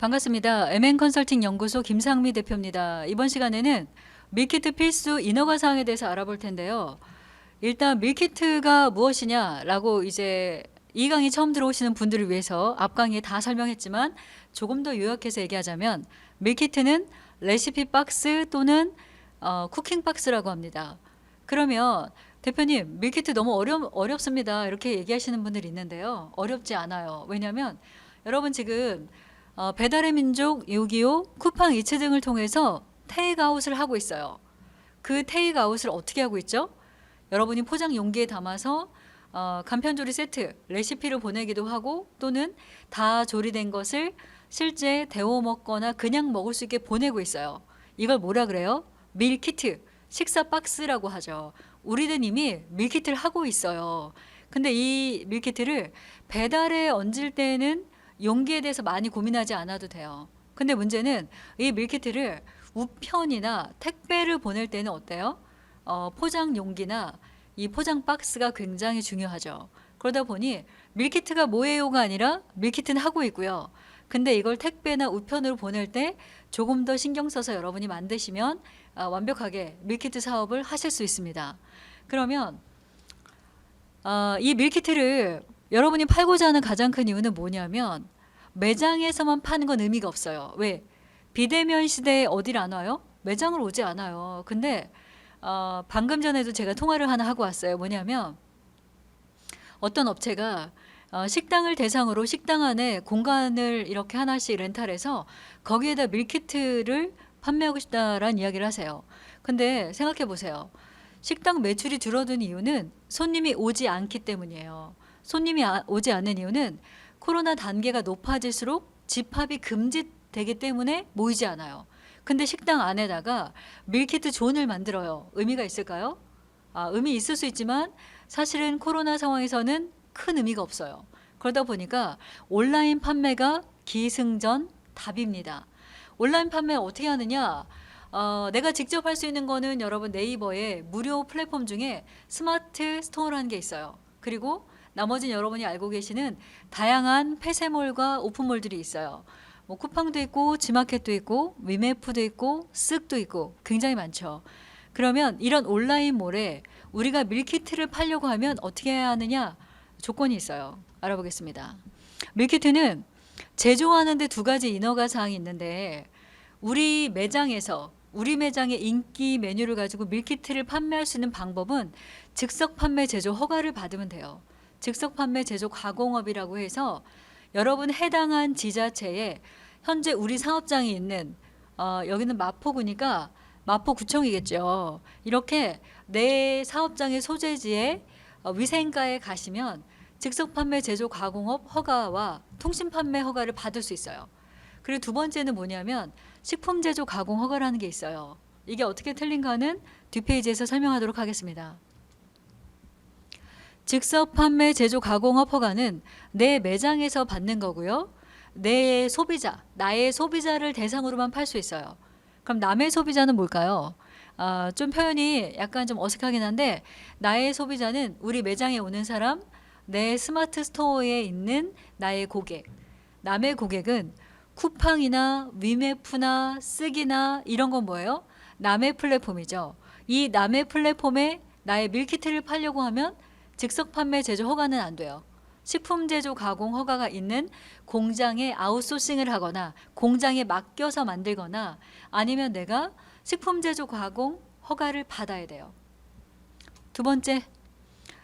반갑습니다. MN 컨설팅 연구소 김상미 대표입니다. 이번 시간에는 밀키트 필수 인허가 사항에 대해서 알아볼 텐데요. 일단 밀키트가 무엇이냐라고 이제 이 강의 처음 들어오시는 분들을 위해서 앞 강의에 다 설명했지만 조금 더 요약해서 얘기하자면 밀키트는 레시피 박스 또는 어, 쿠킹 박스라고 합니다. 그러면 대표님 밀키트 너무 어려, 어렵습니다. 이렇게 얘기하시는 분들이 있는데요. 어렵지 않아요. 왜냐하면 여러분 지금 어, 배달의 민족 625 쿠팡 이츠 등을 통해서 테이크아웃을 하고 있어요. 그 테이크아웃을 어떻게 하고 있죠? 여러분이 포장 용기에 담아서 어, 간편조리 세트 레시피를 보내기도 하고 또는 다 조리된 것을 실제 데워 먹거나 그냥 먹을 수 있게 보내고 있어요. 이걸 뭐라 그래요? 밀키트, 식사 박스라고 하죠. 우리는 이미 밀키트를 하고 있어요. 근데 이 밀키트를 배달에 얹을 때는 용기에 대해서 많이 고민하지 않아도 돼요. 근데 문제는 이 밀키트를 우편이나 택배를 보낼 때는 어때요? 어, 포장 용기나 이 포장 박스가 굉장히 중요하죠. 그러다 보니 밀키트가 뭐예요가 아니라 밀키트는 하고 있고요. 근데 이걸 택배나 우편으로 보낼 때 조금 더 신경 써서 여러분이 만드시면 아, 완벽하게 밀키트 사업을 하실 수 있습니다. 그러면 어, 이 밀키트를 여러분이 팔고자 하는 가장 큰 이유는 뭐냐면 매장에서만 파는 건 의미가 없어요. 왜? 비대면 시대에 어딜 안 와요? 매장을 오지 않아요. 근데 어, 방금 전에도 제가 통화를 하나 하고 왔어요. 뭐냐면 어떤 업체가 어, 식당을 대상으로 식당 안에 공간을 이렇게 하나씩 렌탈해서 거기에다 밀키트를 판매하고 싶다라는 이야기를 하세요. 근데 생각해 보세요. 식당 매출이 줄어든 이유는 손님이 오지 않기 때문이에요. 손님이 아- 오지 않는 이유는 코로나 단계가 높아질수록 집합이 금지되기 때문에 모이지 않아요. 근데 식당 안에다가 밀키트 존을 만들어요. 의미가 있을까요? 아, 의미 있을 수 있지만 사실은 코로나 상황에서는 큰 의미가 없어요. 그러다 보니까 온라인 판매가 기승전 답입니다. 온라인 판매 어떻게 하느냐? 어, 내가 직접 할 수 있는 거는 여러분 네이버에 무료 플랫폼 중에 스마트 스토어라는 게 있어요. 그리고 나머지는 여러분이 알고 계시는 다양한 폐쇄몰과 오픈몰들이 있어요. 뭐 쿠팡도 있고 지마켓도 있고 위메프도 있고 쓱도 있고 굉장히 많죠. 그러면 이런 온라인 몰에 우리가 밀키트를 팔려고 하면 어떻게 해야 하느냐 조건이 있어요. 알아보겠습니다. 밀키트는 제조하는데 두 가지 인허가 사항이 있는데 우리 매장에서 우리 매장의 인기 메뉴를 가지고 밀키트를 판매할 수 있는 방법은 즉석 판매 제조 허가를 받으면 돼요. 즉석 판매 제조 가공업이라고 해서 여러분 해당한 지자체에 현재 우리 사업장이 있는 어, 여기는 마포구니까 마포구청이겠죠. 이렇게 내 사업장의 소재지에 어, 위생과에 가시면 즉석 판매 제조 가공업 허가와 통신 판매 허가를 받을 수 있어요. 그리고 두 번째는 뭐냐면 식품 제조 가공 허가라는 게 있어요. 이게 어떻게 틀린가는 뒷페이지에서 설명하도록 하겠습니다. 즉석 판매 제조 가공업 허가는 내 매장에서 받는 거고요. 내 소비자, 나의 소비자를 대상으로만 팔 수 있어요. 그럼 남의 소비자는 뭘까요? 아, 좀 표현이 약간 좀 어색하긴 한데 나의 소비자는 우리 매장에 오는 사람, 내 스마트 스토어에 있는 나의 고객. 남의 고객은 쿠팡이나 위메프나 쓰기나 이런 건 뭐예요? 남의 플랫폼이죠. 이 남의 플랫폼에 나의 밀키트를 팔려고 하면 즉석 판매 제조 허가는 안 돼요. 식품 제조 가공 허가가 있는 공장에 아웃소싱을 하거나 공장에 맡겨서 만들거나 아니면 내가 식품 제조 가공 허가를 받아야 돼요. 두 번째,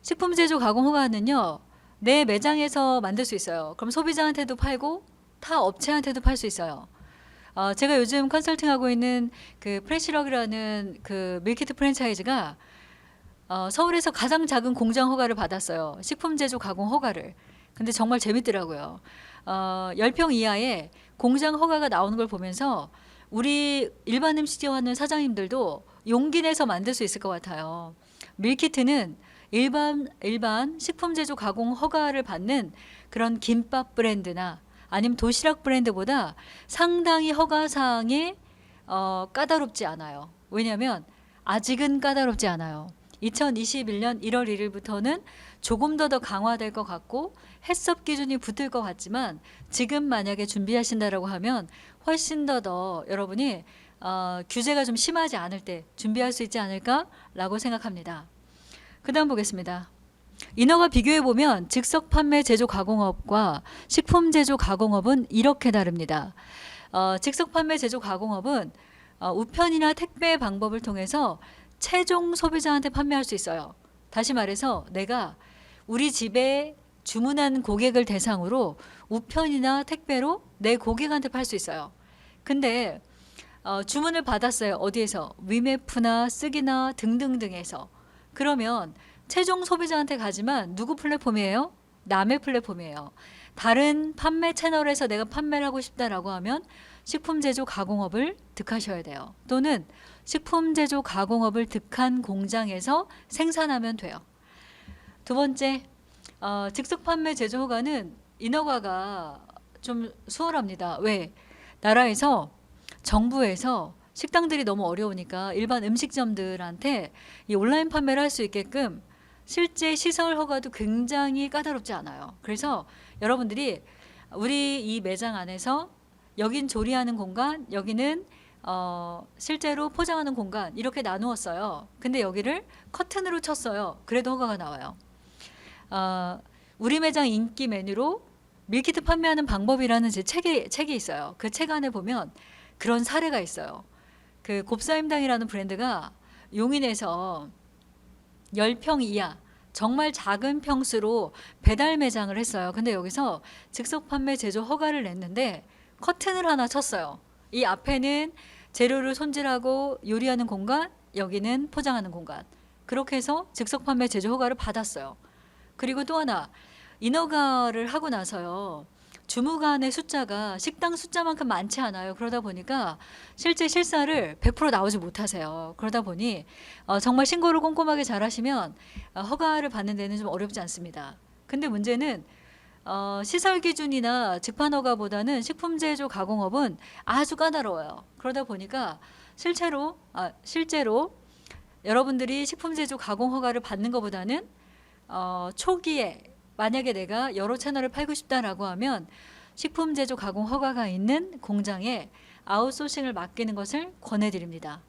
식품 제조 가공 허가는요. 내 매장에서 만들 수 있어요. 그럼 소비자한테도 팔고 타 업체한테도 팔 수 있어요. 어, 제가 요즘 컨설팅하고 있는 그 프레시럭이라는 그 밀키트 프랜차이즈가 어, 서울에서 가장 작은 공장 허가를 받았어요. 식품 제조 가공 허가를. 근데 정말 재밌더라고요. 어, 10평 이하의 공장 허가가 나오는 걸 보면서 우리 일반 음식점 하는 사장님들도 용기 내서 만들 수 있을 것 같아요. 밀키트는 일반 일반 식품 제조 가공 허가를 받는 그런 김밥 브랜드나 아니면 도시락 브랜드보다 상당히 허가 사항이 어, 까다롭지 않아요. 왜냐하면 아직은 까다롭지 않아요. 2021년 1월 1일부터는 조금 더 더 강화될 것 같고 해썹 기준이 붙을 것 같지만 지금 만약에 준비하신다라고 하면 훨씬 더 더 여러분이 어, 규제가 좀 심하지 않을 때 준비할 수 있지 않을까라고 생각합니다. 그다음 보겠습니다. 인허가 비교해 보면 즉석 판매 제조 가공업과 식품 제조 가공업은 이렇게 다릅니다. 어, 즉석 판매 제조 가공업은 어, 우편이나 택배 방법을 통해서 최종 소비자한테 판매할 수 있어요. 다시 말해서 내가 우리 집에 주문한 고객을 대상으로 우편이나 택배로 내 고객한테 팔 수 있어요. 근데 어, 주문을 받았어요. 어디에서? 위메프나 쓰기나 등등등에서. 그러면 최종 소비자한테 가지만 누구 플랫폼이에요? 남의 플랫폼이에요. 다른 판매 채널에서 내가 판매를 하고 싶다라고 하면 식품 제조 가공업을 득하셔야 돼요. 또는 식품 제조 가공업을 득한 공장에서 생산하면 돼요. 두 번째, 어, 즉석 판매 제조 허가는 인허가가 좀 수월합니다. 왜? 나라에서 정부에서 식당들이 너무 어려우니까 일반 음식점들한테 이 온라인 판매를 할 수 있게끔 실제 시설 허가도 굉장히 까다롭지 않아요. 그래서 여러분들이 우리 이 매장 안에서 여긴 조리하는 공간, 여기는 어, 실제로 포장하는 공간 이렇게 나누었어요. 근데 여기를 커튼으로 쳤어요. 그래도 허가가 나와요. 어, 우리 매장 인기 메뉴로 밀키트 판매하는 방법이라는 제 책이 책이 있어요. 그 책 안에 보면 그런 사례가 있어요. 그 곱사임당이라는 브랜드가 용인에서 10평 이하 정말 작은 평수로 배달 매장을 했어요. 근데 여기서 즉석 판매 제조 허가를 냈는데 커튼을 하나 쳤어요. 이 앞에는 재료를 손질하고 요리하는 공간, 여기는 포장하는 공간. 그렇게 해서 즉석 판매 제조 허가를 받았어요. 그리고 또 하나 인허가를 하고 나서요. 주무관의 숫자가 식당 숫자만큼 많지 않아요. 그러다 보니까 실제 실사를 100% 나오지 못하세요. 그러다 보니 어, 정말 신고를 꼼꼼하게 잘 하시면 어, 허가를 받는 데는 좀 어렵지 않습니다. 근데 문제는 어, 시설 기준이나 직판 허가보다는 식품 제조 가공업은 아주 까다로워요. 그러다 보니까 실제로 아, 실제로 여러분들이 식품 제조 가공 허가를 받는 것보다는 어, 초기에 만약에 내가 여러 채널을 팔고 싶다라고 하면 식품 제조 가공 허가가 있는 공장에 아웃소싱을 맡기는 것을 권해드립니다.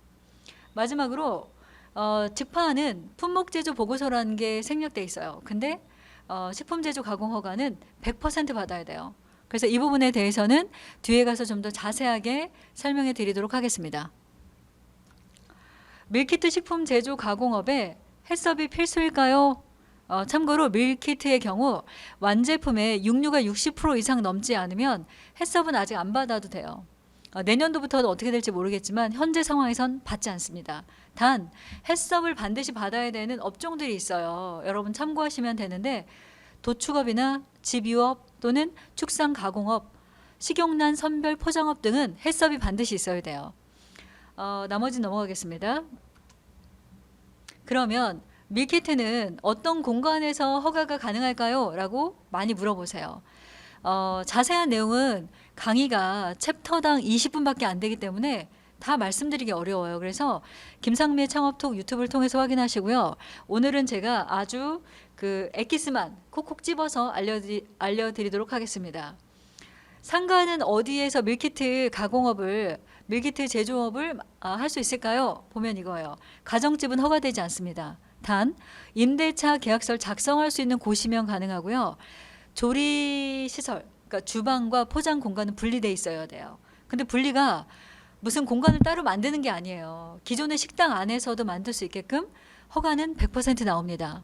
마지막으로 어, 직파는 품목 제조 보고서라는 게 생략돼 있어요. 근데 어, 식품 제조 가공 허가는 100% 받아야 돼요. 그래서 이 부분에 대해서는 뒤에 가서 좀 더 자세하게 설명해 드리도록 하겠습니다. 밀키트 식품 제조 가공업에 해썹이 필수일까요? 어, 참고로 밀키트의 경우 완제품의 육류가 60% 이상 넘지 않으면 해썹은 아직 안 받아도 돼요. 어, 내년도부터는 어떻게 될지 모르겠지만 현재 상황에선 받지 않습니다. 단 해썹을 반드시 받아야 되는 업종들이 있어요. 여러분 참고하시면 되는데 도축업이나 집유업 또는 축산 가공업, 식용란 선별 포장업 등은 해썹이 반드시 있어야 돼요. 어, 나머지 넘어가겠습니다. 그러면 밀키트는 어떤 공간에서 허가가 가능할까요? 라고 많이 물어보세요. 어, 자세한 내용은 강의가 챕터당 20분밖에 안 되기 때문에 다 말씀드리기 어려워요. 그래서 김상미의 창업톡 유튜브를 통해서 확인하시고요. 오늘은 제가 아주 그 엑기스만 콕콕 집어서 알려드리, 알려드리도록 하겠습니다. 상가는 어디에서 밀키트 가공업을 밀키트 제조업을 아, 할수 있을까요? 보면 이거예요. 가정집은 허가되지 않습니다. 단 임대차 계약서를 작성할 수 있는 곳이면 가능하고요. 조리 시설, 그러니까 주방과 포장 공간은 분리돼 있어야 돼요. 근데 분리가 무슨 공간을 따로 만드는 게 아니에요. 기존의 식당 안에서도 만들 수 있게끔 허가는 100% 나옵니다.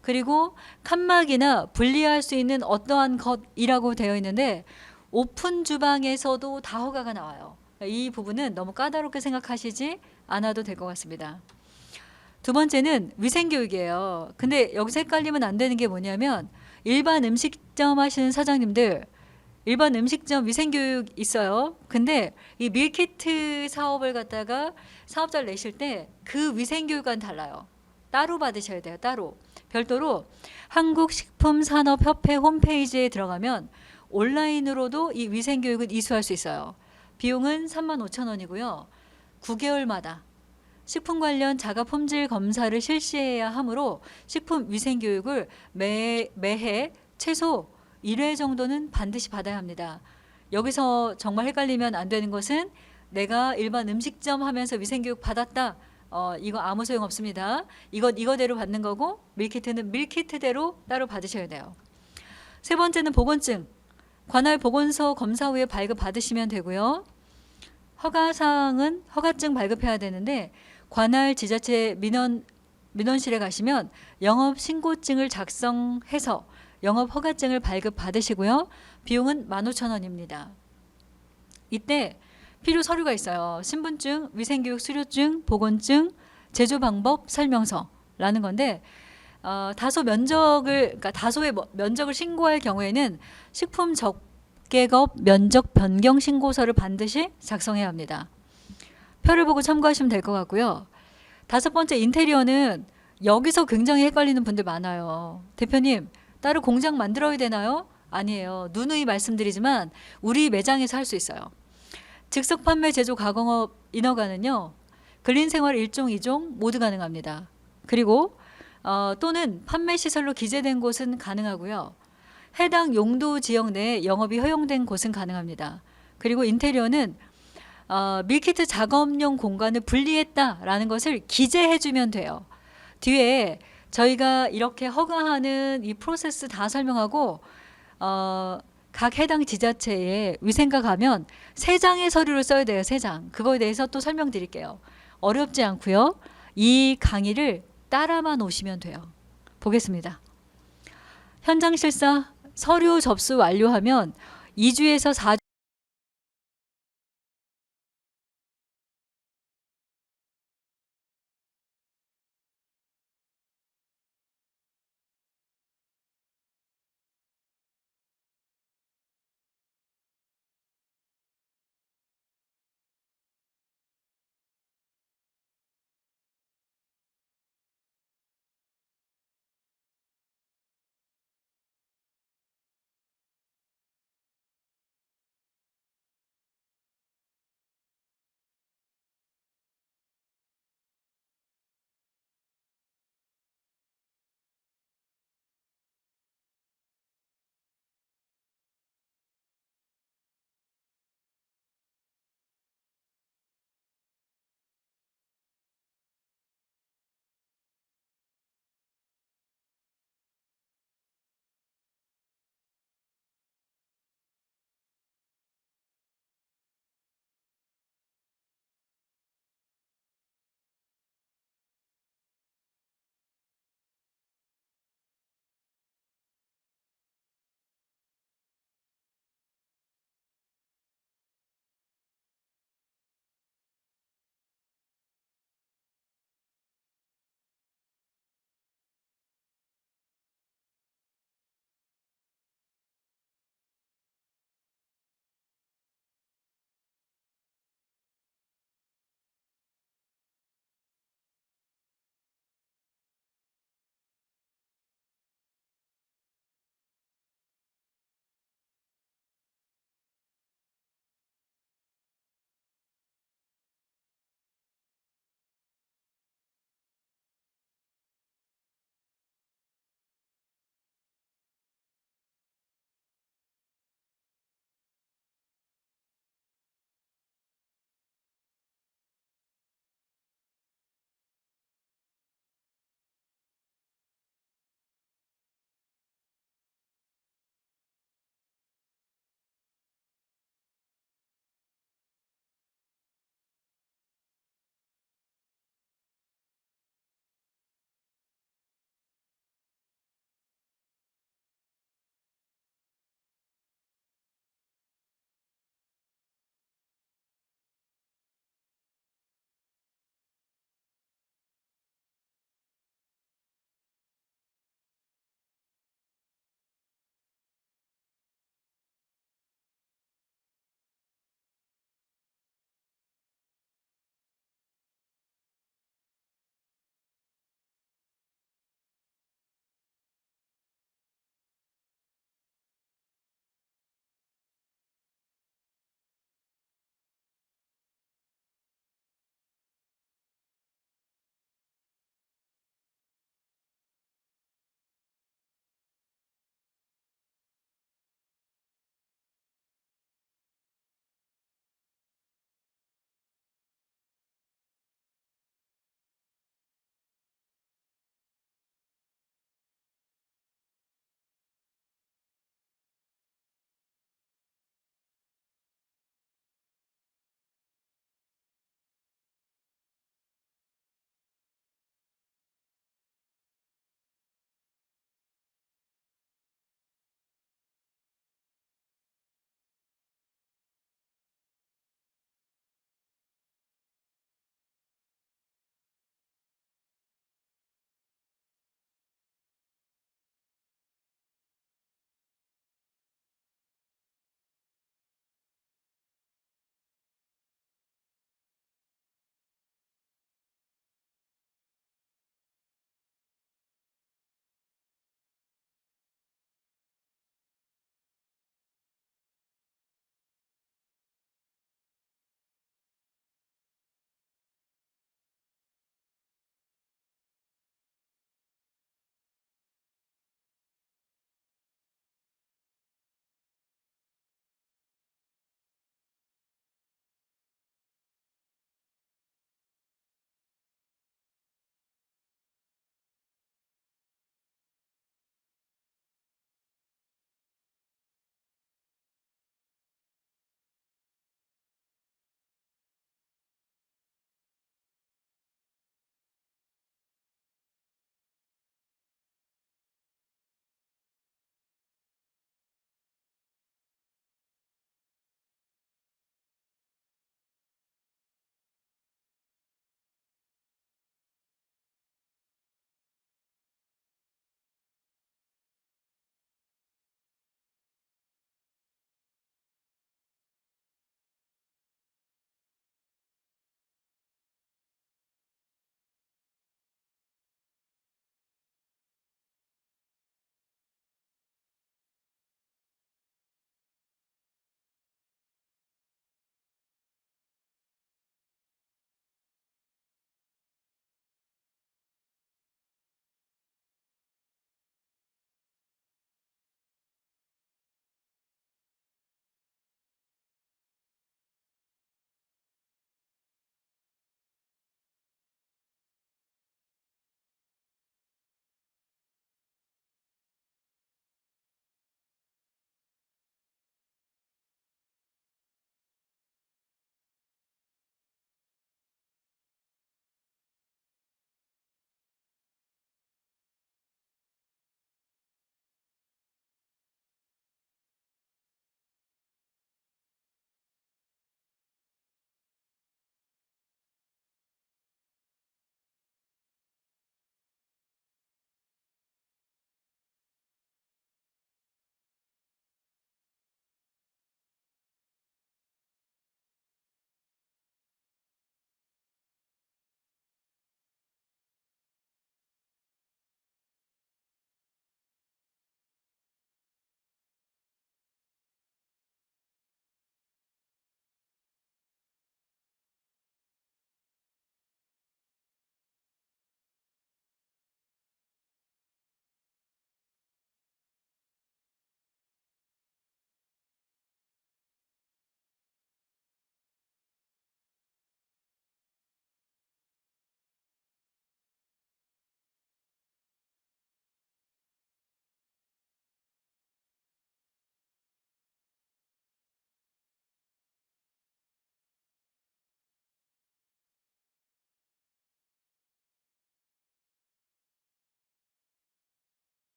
그리고 칸막이나 분리할 수 있는 어떠한 것이라고 되어 있는데 오픈 주방에서도 다 허가가 나와요. 이 부분은 너무 까다롭게 생각하시지 않아도 될 것 같습니다. 두 번째는 위생교육이에요. 근데 여기서 헷갈리면 안 되는 게 뭐냐면 일반 음식점 하시는 사장님들 일반 음식점 위생교육 있어요. 근데 이 밀키트 사업을 갖다가 사업자를 내실 때 그 위생교육과는 달라요. 따로 받으셔야 돼요. 따로. 별도로 한국식품산업협회 홈페이지에 들어가면 온라인으로도 이 위생교육을 이수할 수 있어요. 비용은 3만 5천 원이고요. 9개월마다 식품 관련 자가 품질 검사를 실시해야 하므로 식품 위생 교육을 매, 매해 최소 1회 정도는 반드시 받아야 합니다. 여기서 정말 헷갈리면 안 되는 것은 내가 일반 음식점 하면서 위생 교육 받았다. 어, 이거 아무 소용 없습니다. 이건 이거대로 받는 거고 밀키트는 밀키트대로 따로 받으셔야 돼요. 세 번째는 보건증. 관할 보건소 검사 후에 발급 받으시면 되고요. 허가 사항은 허가증 발급해야 되는데 관할 지자체 민원 민원실에 가시면 영업 신고증을 작성해서 영업 허가증을 발급 받으시고요. 비용은 15,000원입니다. 이때 필요 서류가 있어요. 신분증, 위생교육 수료증, 보건증, 제조 방법 설명서라는 건데 어, 다소 면적을 그러니까 다소의 뭐- 면적을 신고할 경우에는 식품 적계급 면적 변경 신고서를 반드시 작성해야 합니다. 표를 보고 참고하시면 될 것 같고요. 다섯 번째 인테리어는 여기서 굉장히 헷갈리는 분들 많아요. 대표님 따로 공장 만들어야 되나요? 아니에요. 누누이 말씀드리지만 우리 매장에서 할 수 있어요. 즉석 판매 제조 가공업 인허가는요. 근린 생활 1종, 2종 모두 가능합니다. 그리고 어, 또는 판매 시설로 기재된 곳은 가능하고요. 해당 용도 지역 내에 영업이 허용된 곳은 가능합니다. 그리고 인테리어는 어, 밀키트 작업용 공간을 분리했다라는 것을 기재해주면 돼요. 뒤에 저희가 이렇게 허가하는 이 프로세스 다 설명하고 어, 각 해당 지자체에 위생과 가면 세 장의 서류를 써야 돼요. 세 장. 그거에 대해서 또 설명드릴게요. 어렵지 않고요. 이 강의를 따라만 오시면 돼요. 보겠습니다. 현장 실사 서류 접수 완료하면 2주에서 4주